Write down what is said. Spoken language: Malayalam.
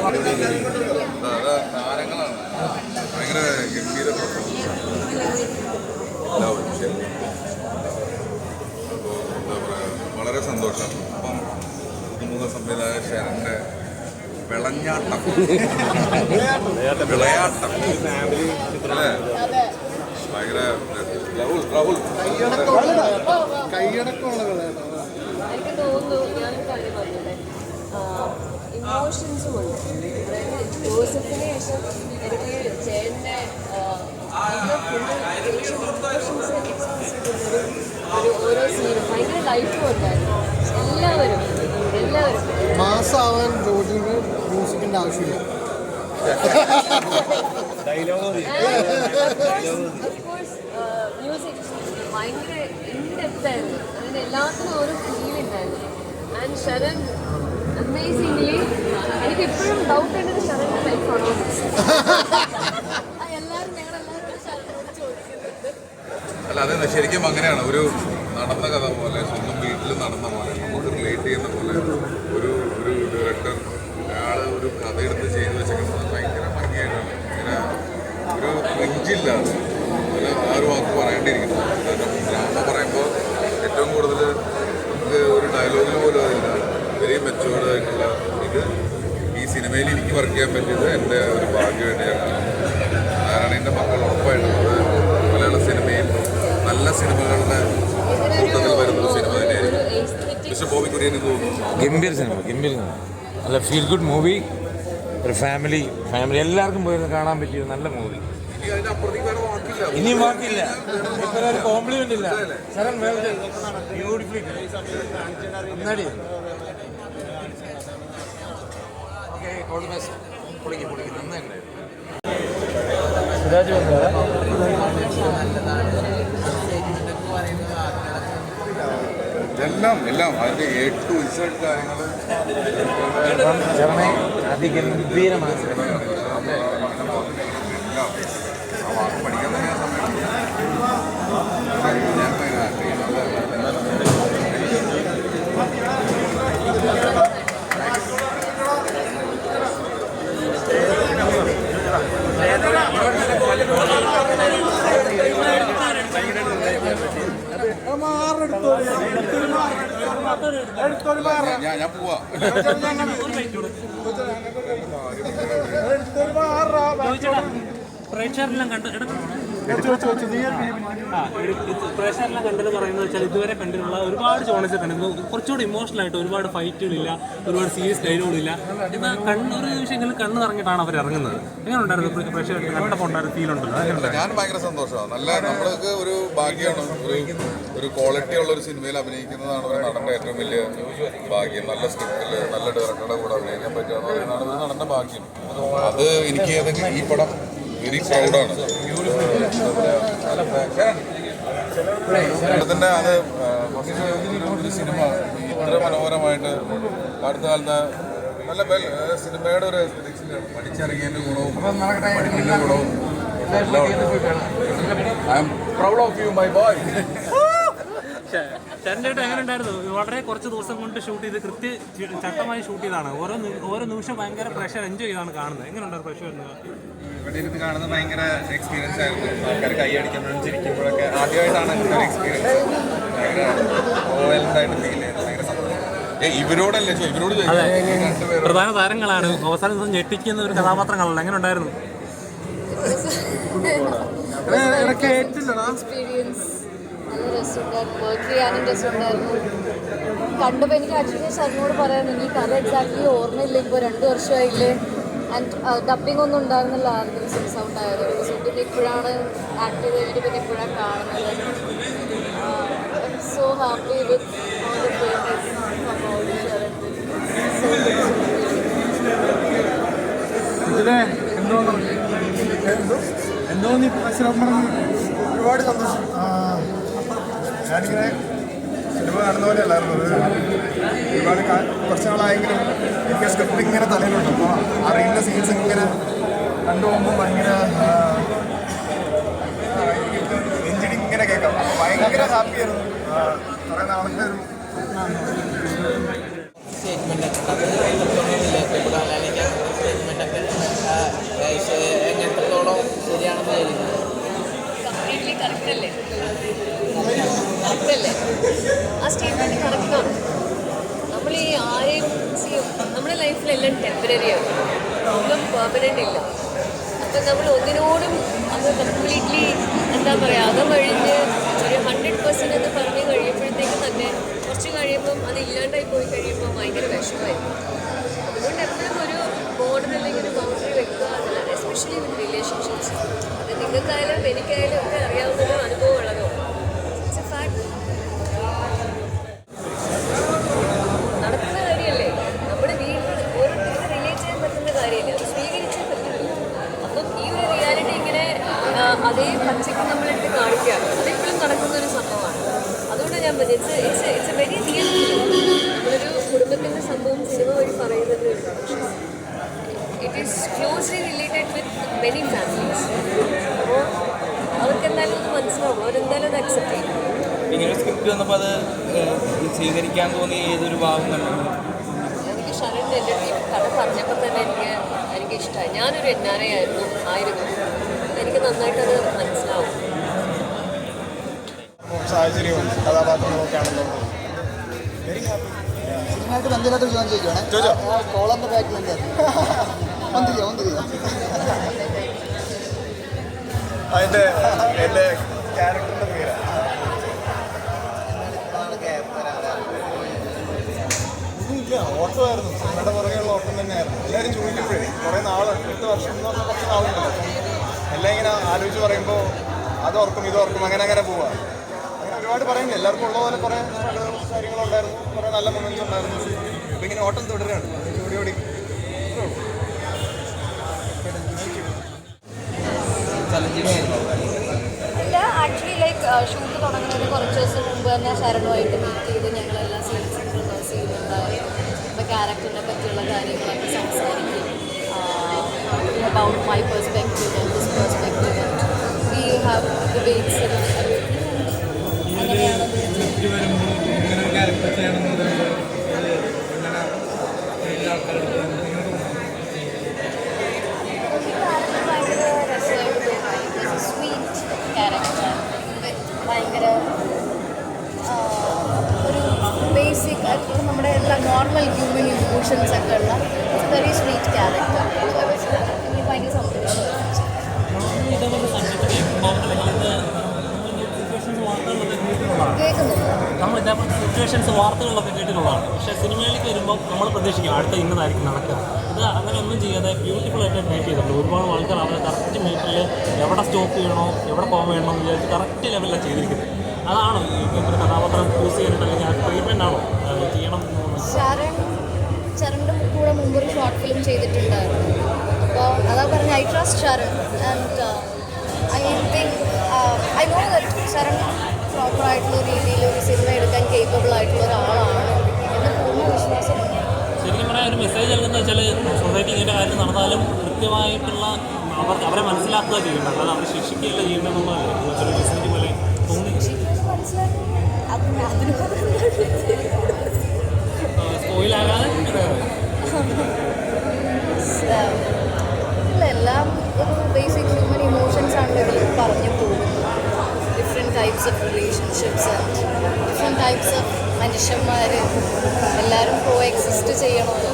അത് താരങ്ങളാണ്. ഭയങ്കര ഗംഭീര അപ്പോൾ എന്താ പറയുക വളരെ സന്തോഷം. അപ്പം പുതുമുഖ സംവിധായക ശരന്റെ വിളഞ്ഞാട്ടം. വിളയാട്ടം. അല്ലേ? ഭയങ്കര രാഹുൽ രാഹുൽ. എനിക്ക് തോന്നുന്നു. ഞാൻ കാര്യം പറഞ്ഞത് ഇമോഷൻസും ഉണ്ട്. അതായത് ജോസഫിന് ശേഷം എനിക്ക് ചേട്ടന്റെ ഇമോഷൻസ് എക്സ്പ്രസ് ഒരു ഓരോ സീനും ഭയങ്കര ലൈഫും ഉണ്ടായിരുന്നു. എല്ലാവരും എല്ലാവരും. മാസാവാൻ ജോജിന് മ്യൂസിക്കിന്റെ ആവശ്യമില്ല. മ്യൂസിക് ഭയങ്കര ഇൻഡെപ്തായിരുന്നു എല്ലാത്തിനും ഒരു ഫീൽ അമേസിംഗ്ലി എനിക്ക് എപ്പോഴും ഡൗട്ട് ഉള്ളത് ശരണിന്റെ ലൈഫാണോ എല്ലാവരും അല്ല അതെ ശരിക്കും അങ്ങനെയാണ്. ഒരു നടന്ന കഥ പോലെ സ്വന്തം വീട്ടിൽ നടന്ന പോലെ നമുക്ക് റിലേറ്റ് ചെയ്യുന്ന പോലെ ഒരു ഒരു ഡയറക്ടർ അയാൾ ഒരു കഥ എടുത്ത് ചെയ്ത് വെച്ചേക്കുന്നത് ഭയങ്കര ഭംഗിയായിട്ടാണ്. ഇങ്ങനെ ഒരു അല്ല ആ ഒരു വാക്ക് പറയേണ്ടിയിരിക്കുന്നു കാരണം ഡ്രാമ പറയുമ്പോൾ ഏറ്റവും കൂടുതൽ നമുക്ക് ഒരു ഡയലോഗിൽ പോലും അതില്ല. വെരി മെച്ചുവേർഡ് ആയിട്ടുള്ള ഇത്. ഈ സിനിമയിൽ എനിക്ക് വർക്ക് ചെയ്യാൻ പറ്റിയത് എന്റെ ഒരു ഭാഗ്യമായിട്ട് ഞാൻ കാരണം എന്റെ മക്കൾ ഉറപ്പായിട്ടുള്ളത്. മലയാള സിനിമയിൽ നല്ല സിനിമകളുടെ കൂട്ടത്തിൽ വരുന്ന ഒരു സിനിമ തന്നെയായിരിക്കും. മിസ്റ്റർ ബോബി കുര്യൻ എന്ന് തോന്നുന്നു. ഗംഭീര സിനിമ ഗംഭീർ സിനിമ നല്ല ഫീൽ ഗുഡ് മൂവി ഒരു ഫാമിലി ഫാമിലി എല്ലാവർക്കും പോയി കാണാൻ പറ്റിയ നല്ല മൂവി അതിന്റെ അപ്പുറത്തേക്ക് ഇനിയും ബാക്കിയില്ല. ഇപ്പൊ ഒരു കോംപ്ലിമെന്റ് ഇല്ല. ശരൺ ബ്യൂട്ടിഫുള്ളി നടി ഓക്കെ ഓൾ ദി ബെസ്റ്റ് പൊളിക്ക് പൊളിക്ക്. നന്നായിട്ടുണ്ടായിരുന്നു സുരാജ് എല്ലാം എല്ലാം. അതിന്റെ എ ടു ഇസഡ് കാര്യങ്ങൾ ശരണെ അതിഗംഭീരമായ സിനിമ ആ വാക്ക് പഠിക്കാൻ തന്നെ സമയം ഞാൻ പോവാ. പ്രേക്ഷകരെല്ലാം കണ്ട് എടുക്കണം പ്രേക്ഷകരെല്ലാം കണ്ടെന്ന് പറയുന്നത് വെച്ചാൽ ഇതുവരെ കണ്ടിട്ടുള്ള ഒരുപാട് ജോണസ് കണ്ടിരുന്നു കുറച്ചുകൂടി ഇമോഷണൽ ആയിട്ട് ഒരുപാട് ഫൈറ്റുകളില്ല ഒരുപാട് സീരിയസ് ഡയലോഗില്ല എന്നാൽ കണ്ണൂർ വിഷയങ്ങളിൽ കണ്ണ് നിറഞ്ഞിട്ടാണ് അവർ ഇറങ്ങുന്നത്. എങ്ങനെ ഉണ്ടായിരുന്നു പ്രേ- പ്രേക്ഷകർക്ക് കണ്ടപ്പോൾ ഉണ്ടായിരുന്ന ഫീൽ ഉണ്ടല്ലോ? ഞാൻ ഭയങ്കര സന്തോഷമാണ്. നല്ല നമ്മൾക്ക് ഒരു ഭാഗ്യമാണ്. ഒരു ഒരു ക്വാളിറ്റി ഉള്ള ഒരു സിനിമയിൽ അഭിനയിക്കുന്നതാണ് ഒരു നടന്റെ ഏറ്റവും വലിയ ഭാഗ്യം. നല്ല സ്ക്രിപ്റ്റിൽ നല്ല ഡയറക്ടറുടെ കൂടെ അഭിനയിക്കാൻ പറ്റുക എന്ന് പറയുന്നതാണ് ഒരു നടന്റെ ഭാഗ്യം. അത് എനിക്ക് ഏതെങ്കിലും ഈ പടം വെരി പ്രൗഡാണ് തന്നെ അത് ഒരു സിനിമ. ഇത്ര മനോഹരമായിട്ട് അടുത്ത കാലത്ത് നല്ല വെൽ സിനിമയുടെ ഒരു പഠിച്ചിറങ്ങിയതിന്റെ ഗുണവും പഠിപ്പിന്റെ ഗുണവും എല്ലാം I am proud of you my boy ചേട്ടന്റെ എങ്ങനെ ഉണ്ടായിരുന്നു? വളരെ കുറച്ച് ദിവസം കൊണ്ട് ഷൂട്ട് ചെയ്ത് കൃത്യ ചട്ടമായി ഷൂട്ട് ചെയ്താണ് ഓരോ ഓരോ നിമിഷം ഭയങ്കര പ്രഷർ എൻജോയ് ചെയ്താണ് കാണുന്നത്. എങ്ങനെയുണ്ടായിരുന്നു പ്രഷർ പ്രഷർ ഇവിടെ ഇരുന്ന് കാണുന്ന ഭയങ്കര എക്സ്പീരിയൻസ് ആയിരുന്നു. ആൾക്കാർ കൈ അടിക്കുമ്പോഴും ചിരിക്കുമ്പോഴൊക്കെ ആദ്യമായിട്ടാണ് ഒരു എക്സ്പീരിയൻസ് ഭയങ്കര ഓവലന്റായിട്ട് ഫീൽ ചെയ്തത് ഭയങ്കര സന്തോഷം. ഇവരോടല്ലേ ഇവരോട് പ്രധാന താരങ്ങളാണ്. അവസാന ദിവസം ഞെട്ടിക്കുന്ന ഒരു കഥാപാത്രങ്ങളല്ല. എങ്ങനെ ഉണ്ടായിരുന്നു? എക്സ്പീരിയൻസ് നല്ല രസമുണ്ടായിരുന്നു. വർക്ക് ചെയ്യാനും രസമുണ്ടായിരുന്നു. കണ്ടപ്പോൾ എനിക്ക് ആക്ച്വലി സാറിനോട് പറയാൻ ഈ കഥ എക്സാക്ട്ലി ഓർമ്മയില്ല. ഇപ്പോൾ രണ്ട് വർഷമായില്ലേ. ആൻഡ് ഡബിംഗ് ഒന്നും ഉണ്ടായിരുന്നില്ല. ആദ്യം സൗണ്ട് ആയത്. ബിക്കോസ് പിന്നെ ഇപ്പോഴാണ് ആക്ട് ചെയ്ത് കഴിഞ്ഞിട്ട് പിന്നെ ഇപ്പോഴാണ് കാണുന്നത്. So happy with all the പരിശ്രമം ഒരുപാട് സന്തോഷം. ഞാനിങ്ങനെ സിനിമ കാണുന്ന പോലെ അല്ലായിരുന്നു ഒരു ഒരുപാട് കുറച്ച് നാളായെങ്കിലും എനിക്ക് സ്ക്രിപ്റ്റ് ഇങ്ങനെ തലയിലുണ്ട്. അപ്പോൾ അറിയുന്ന സീൻസ് ഇങ്ങനെ കണ്ടുപോകുമ്പോൾ ഭയങ്കര എഞ്ചിനി ഇങ്ങനെ കേൾക്കാം. ഭയങ്കര ഹാപ്പിയായിരുന്നു കുറേ നാളത്തെ ഒരു സ്റ്റേറ്റ്മെന്റ് ഒക്കെ അത് എത്രത്തോളം റിലേറ്റബിൾ ആണ് അല്ലെങ്കിൽ സ്റ്റേറ്റ്മെന്റ് ഒക്കെ ആ, ഏ, ശ- എങ്ങനത്തോളം ശരിയാണെന്ന് കരുതുന്നു കംപ്ലീറ്റ്ലി കറക്റ്റ് അല്ലേ? കറക്റ്റ് അല്ലേ? ആ കറക്റ്റാണ് നമ്മൾ ഈ ആരെയും നമ്മുടെ ലൈഫിലെല്ലാം ടെമ്പററി ആണ്. ഒന്നും പെർമനന്റ് ഇല്ല. അപ്പം നമ്മൾ ഒന്നിനോടും അത് കംപ്ലീറ്റ്ലി എന്താ പറയുക അകമഴിഞ്ഞ് ഒരു ഹൺഡ്രഡ് പെർസെന്റ് എന്ന് പറഞ്ഞു കഴിയുമ്പോഴത്തേക്കും തന്നെ കുറച്ച് കഴിയുമ്പം അത് ഇല്ലാണ്ടായി പോയി കഴിയുമ്പോൾ ഭയങ്കര വിഷമായിരുന്നു അതുകൊണ്ട് എപ്പോഴും ഒരു ബോർഡർ അല്ലെങ്കിൽ ഒരു ബൗണ്ടറി വെക്കുക എന്നുള്ളത് എസ്പെഷ്യലി വിത്ത് റിലേഷൻഷിപ്സ് അത് നിങ്ങൾക്കായാലും എനിക്കായാലും ഒക്കെ പറഞ്ഞു it's it's it's a very real ഒരു കുടുംബത്തിന്റെ സംഭവം സിനിമ വഴി പറയുന്നത് it is closely related with many families അപ്പോൾ അവർക്ക് എന്തായാലും അത് മനസ്സിലാവും അവരെന്തായാലും അത് അക്സെപ്റ്റ് ചെയ്യും. ഇങ്ങനെ സ്ക്രിപ്റ്റ് വന്നപ്പോൾ അത് സ്വീകരിക്കാൻ തോന്നിയ ഏതൊരു ഭാഗം കണ്ടു? എനിക്ക് ശരൺ എന്റെ കഥ പറഞ്ഞപ്പോൾ തന്നെ എനിക്ക് എനിക്ക് ഇഷ്ടമായി ഞാനൊരു എൻ ആർ ഐ ആയിരുന്നു ആയിരുന്നു. എനിക്ക് നന്നായിട്ടത് മനസ്സിലാവും. സാഹചര്യവും കഥാപാത്രങ്ങളും ഒക്കെ ആണല്ലോ. വെരി ഹാപ്പി സിനിമയായിട്ട് ബന്ധമില്ലാത്ത അതിന്റെ എന്റെ ക്യാരക്ടറിന്റെ പേരാണ് ഒന്നുമില്ല ഓട്ടമായിരുന്നു സിനിമയുടെ പുറകെയുള്ള ഓട്ടം തന്നെയായിരുന്നു. എല്ലാവരും ചോദിക്കുമ്പോഴേ കുറേ നാൾ എട്ട് വർഷം എന്ന് പറഞ്ഞാൽ കുറച്ച് നാളുണ്ടല്ലോ. എല്ലാം ഇങ്ങനെ ആലോചിച്ച് പറയുമ്പോൾ അത് ഓർക്കും ഇത് ഓർക്കും അങ്ങനെ അങ്ങനെ പോവാ. ഒരുപാട് പറയുന്നു എല്ലാവർക്കും ഉള്ള പോലെ കുറേ കാര്യങ്ങളുണ്ടായിരുന്നു. കുറേ നല്ല മൊമെന്റ്സ് ഉണ്ടായിരുന്നു. അപ്പം ഇങ്ങനെ ഓട്ടം തുടരുകയാണ്. ഓടി ഓടി. ലൈക്ക് ഷൂട്ട് തുടങ്ങുന്നതിന് കുറച്ച് ദിവസം മുമ്പ് തന്നെ ശരണുമായിട്ട് മീറ്റ് ചെയ്ത് ഞങ്ങളെല്ലാം സീൻസ് റിഹേഴ്സ് ചെയ്യുന്നുണ്ടായിരുന്നു അപ്പോൾ ക്യാരക്ടറിനെ പറ്റിയുള്ള കാര്യങ്ങളൊക്കെ സംസാരിക്കും. About my perspective and this perspective we have debates normal human emotions ഒക്കെ ഉള്ള വെരി സ്വീറ്റ് ക്യാരക്ടർ എനിക്ക് ഭയങ്കര സന്തോഷം നമ്മൾ ഇതേപോലെ സിറ്റുവേഷൻസ് വാർത്തകളിലൊക്കെ കേട്ടിട്ടുള്ളതാണ് പക്ഷേ സിനിമയിലേക്ക് വരുമ്പോൾ നമ്മൾ പ്രതീക്ഷിക്കും അടുത്ത ഇന്നതായിരിക്കും നടക്കുക ഇത് അങ്ങനെ ഒന്നും ചെയ്യാതെ ബ്യൂട്ടിഫുൾ ആയിട്ട് ട്രീറ്റ് ചെയ്തിട്ടുണ്ട് ഒരുപാട് ആൾക്കാർ അവരെ കറക്റ്റ് മേക്കിൽ എവിടെ സ്റ്റോപ്പ് ചെയ്യണോ എവിടെ പോകാൻ വേണമെന്ന് വിചാരിച്ച് കറക്റ്റ് ലെവലിലാണ് ചെയ്തിരിക്കുന്നത് അതാണോ ഈ കഥാപാത്രം ചൂസ് ചെയ്യാനായിട്ട് അല്ലെങ്കിൽ ട്രീറ്റ്മെന്റ് ആണോ അത് ചെയ്യണം എന്ന് തോന്നുന്നത് ശരൺ ശരണിന്റെ കൂടെ മുമ്പ് ഒരു ഷോർട്ട് ഫിലിം ചെയ്തിട്ടുണ്ടായിരുന്നു. അപ്പോൾ അതാ പറഞ്ഞ I trust Charan and I think I know that Sharan പ്രോപ്പറായിട്ടുള്ള രീതിയിൽ ഒരു സിനിമ എടുക്കാൻ കേപ്പബിൾ ആയിട്ടുള്ള ഒരാളാണ് എന്ന് പൂർണ വിശ്വാസമുണ്ട്. ശരിക്കും പറയാൻ ഒരു മെസ്സേജ് നൽകുന്ന വെച്ചാൽ സൊസൈറ്റി ഇങ്ങനെ കാര്യം നടന്നാലും കൃത്യമായിട്ടുള്ള അവർ അവരെ മനസ്സിലാക്കുക ചെയ്യേണ്ടത് അല്ലാതെ അവരെ ശിക്ഷിക്കുകയല്ല ചെയ്യേണ്ടതെന്നുള്ളതല്ലേ മെസ്സേജ് പോലെ തോന്നി. സ്പോയിലാകാതെ ഇല്ല എല്ലാം ഒരു ബേസിക് ഹ്യൂമൻ ഇമോഷൻസ് ആണ് ഇതിൽ പറഞ്ഞു പോകുന്നത്. Different types of relationships different types of മനുഷ്യന്മാർ എല്ലാവരും കോ എക്സിസ്റ്റ് ചെയ്യണമല്ലോ